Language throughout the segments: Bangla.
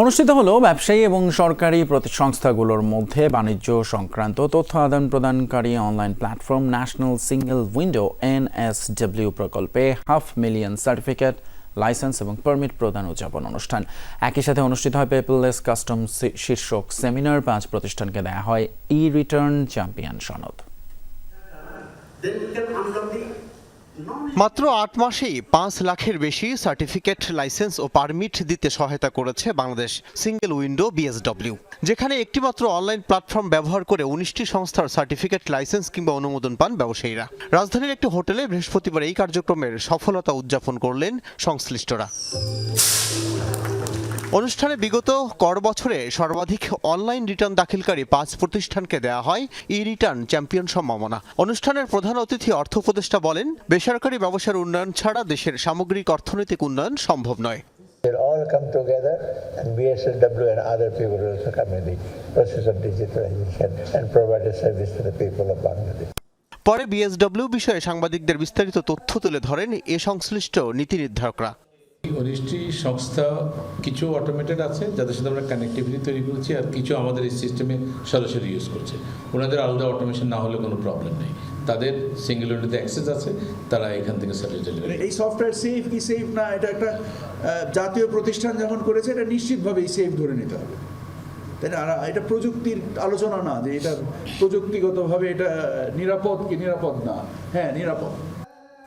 অনুষ্ঠিত হলো ব্যবসায়ী এবং সরকারি প্রতি সংস্থাগুলোর মধ্যে বাণিজ্য সংক্রান্ত তথ্য আদান প্রদানকারী online platform national single window, NSW প্রকল্পে হাফ মিলিয়ন সার্টিফিকেট, লাইসেন্স এবং পারমিট প্রদান উদযাপন অনুষ্ঠান। একই সাথে অনুষ্ঠিত হয় পেপারলেস কাস্টম শীর্ষক সেমিনার। পাঁচ প্রতিষ্ঠানকে দেয়া হয় ই রিটার্ন চ্যাম্পিয়ন সনদ। মাত্র আট মাসেই পাঁচ লাখের বেশি সার্টিফিকেট, লাইসেন্স ও পারমিট দিতে সহায়তা করেছে বাংলাদেশ সিঙ্গেল উইন্ডো বিএসডব্লিউ, যেখানে একটিমাত্র অনলাইন প্ল্যাটফর্ম ব্যবহার করে উনিশটি সংস্থার সার্টিফিকেট, লাইসেন্স কিংবা অনুমোদন পান ব্যবসায়ীরা। রাজধানীর একটি হোটেলে বৃহস্পতিবার এই কার্যক্রমের সফলতা উদযাপন করলেন সংশ্লিষ্টরা। অনুষ্ঠানে বিগত কর বছরে সর্বাধিক অনলাইন রিটার্ন দাখিলকারী পাঁচ প্রতিষ্ঠানকে দেয়া হয় ই রিটার্ন চ্যাম্পিয়ন সম্মাননা অনুষ্ঠানের প্রধান অতিথি অর্থ উপদেষ্টা বলেন বেসরকারি ব্যবসার উন্নয়ন ছাড়া দেশের সামগ্রিক অর্থনৈতিক উন্নয়ন সম্ভব নয়। They'll all come together and BSSW and other people will also come in the process of digitalization and provide a service to the people of Bangladesh. পরে বিএসডব্লিউ বিষয়ে সাংবাদিকদের বিস্তারিত তথ্য তুলে ধরেন এ সংশ্লিষ্ট নীতি নির্ধারকরা। উনিশটি সংস্থা কিছু অটোমেটেড আছে যাদের সাথে আমরা কানেক্টিভিটি তৈরি করেছি আর কিছু আমাদের এই সিস্টেমে সরাসরি ইউজ করছে। ওনাদের আলাদা অটোমেশন না হলে কোনো প্রবলেম নেই। তাদের সিঙ্গেল উইন্ডোতে অ্যাক্সেস আছে তারা এখান থেকে সার্ভিস ডেলিভারি মানে এই সফটওয়্যার সেফ কি সেফ না এটা একটা জাতীয় প্রতিষ্ঠান যখন করেছে এটা নিশ্চিতভাবেই সেফ ধরে নিতে হবে। তাই না? এটা প্রযুক্তির আলোচনা না যে এটা প্রযুক্তিগতভাবে এটা নিরাপদ কি নিরাপদ না। হ্যাঁ নিরাপদ।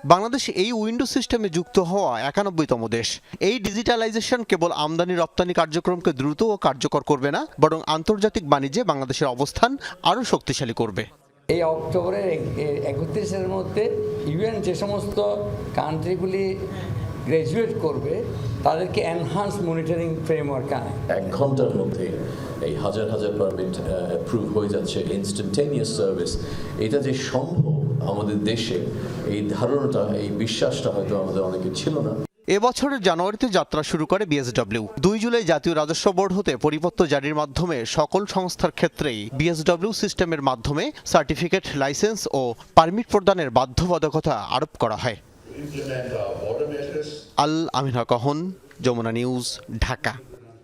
বাংলাদেশ এই উইন্ডো সিস্টেমে যুক্ত হওয়া একানব্বইতম দেশ। এই ডিজিটালাইজেশন কেবল আমদানি রপ্তানি কার্যক্রমকে দ্রুত ও কার্যকর করবে না বরং আন্তর্জাতিক বাণিজ্যে বাংলাদেশের অবস্থান আরও শক্তিশালী করবে। এই অক্টোবরের একত্রিশের মধ্যে ইউএন যে সমস্ত কান্ট্রিগুলি গ্র্যাজুয়েট করবে তাদেরকে এনহান্স মনিটরিং ফ্রেমওয়ার্ক আনে। এক ঘণ্টার মধ্যে এই হাজার হাজার পারমিট অ্যাপ্রুভ হয়ে যাচ্ছে ইনস্ট্যান্টেনিয়াস সার্ভিস এটা যে সম্ভব আমাদের দেশে এই ধারণাটা এই বিশ্বাসটা হয়তো আমাদের অনেকে ছিল না। এবছরের জানুয়ারিতে যাত্রা শুরু করে বিএসডব্লিউ দুই জুলাই জাতীয় রাজস্ব বোর্ড হতে পরিপত্র জারির মাধ্যমে সকল সংস্থার ক্ষেত্রেই বিএসডব্লিউ সিস্টেমের মাধ্যমে সার্টিফিকেট লাইসেন্স ও পারমিট প্রদানের বাধ্যবাধকতা আরোপ করা হয়। আল আমিনা কহন যমুনা নিউজ ঢাকা।